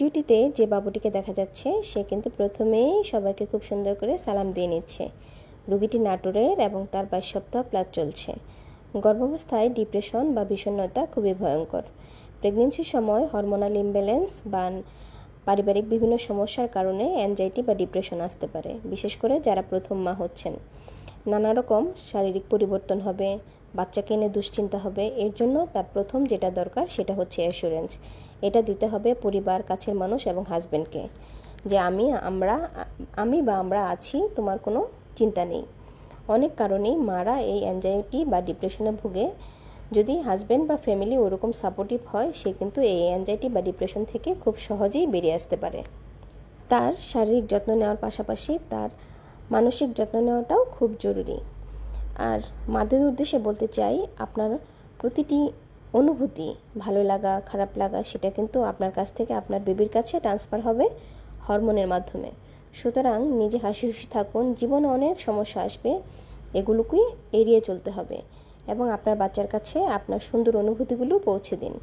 ডিউটিতে যে বাবুটিকে দেখা যাচ্ছে, সে কিন্তু প্রথমেই সবাইকে খুব সুন্দর করে সালাম দিয়ে নিচ্ছে। রুগীটি নাটোরের এবং তার বাইশ সপ্তাহ প্লাস চলছে। গর্ভাবস্থায় ডিপ্রেশন বা বিষণ্ণতা খুবই ভয়ঙ্কর। প্রেগনেন্সির সময় হরমোনাল ইমব্যালেন্স বা পারিবারিক বিভিন্ন সমস্যার কারণে অ্যাংজাইটি বা ডিপ্রেশন আসতে পারে, বিশেষ করে যারা প্রথম মা হচ্ছেন। নানা রকম শারীরিক পরিবর্তন হবে, বাচ্চাকে এনে দুশ্চিন্তা হবে, এর জন্য তার প্রথম যেটা দরকার সেটা হচ্ছে অ্যাসুরেন্স। এটা দিতে হবে পরিবার, কাছের মানুষ এবং হাজব্যান্ডকে যে আমি, আমরা, আমি বা আমরা আছি, তোমার কোনো চিন্তা নেই। অনেক কারণেই মারা এই অ্যাংজাইটি বা ডিপ্রেশনে ভুগে। যদি হাজব্যান্ড বা ফ্যামিলি ওরকম সাপোর্টিভ হয়, সে কিন্তু এই অ্যাংজাইটি বা ডিপ্রেশন থেকে খুব সহজেই বেরিয়ে আসতে পারে। তার শারীরিক যত্ন নেওয়ার পাশাপাশি তার মানসিক যত্ন নেওয়াটাও খুব জরুরি। আর মাদের উদ্দেশ্যে বলতে চাই, আপনার প্রতিটি অনুভূতি, ভালো লাগা, খারাপ লাগা, সেটা কিন্তু আপনার কাছ থেকে আপনার বেবির কাছে ট্রান্সফার হবে হরমোনের মাধ্যমে। সুতরাং নিজে হাসি খুশি থাকুন, জীবনে অনেক সমস্যা আসবে, এগুলোকেই এড়িয়ে চলতে হবে এবং আপনার বাচ্চার কাছে আপনার সুন্দর অনুভূতিগুলো পৌঁছে দিন।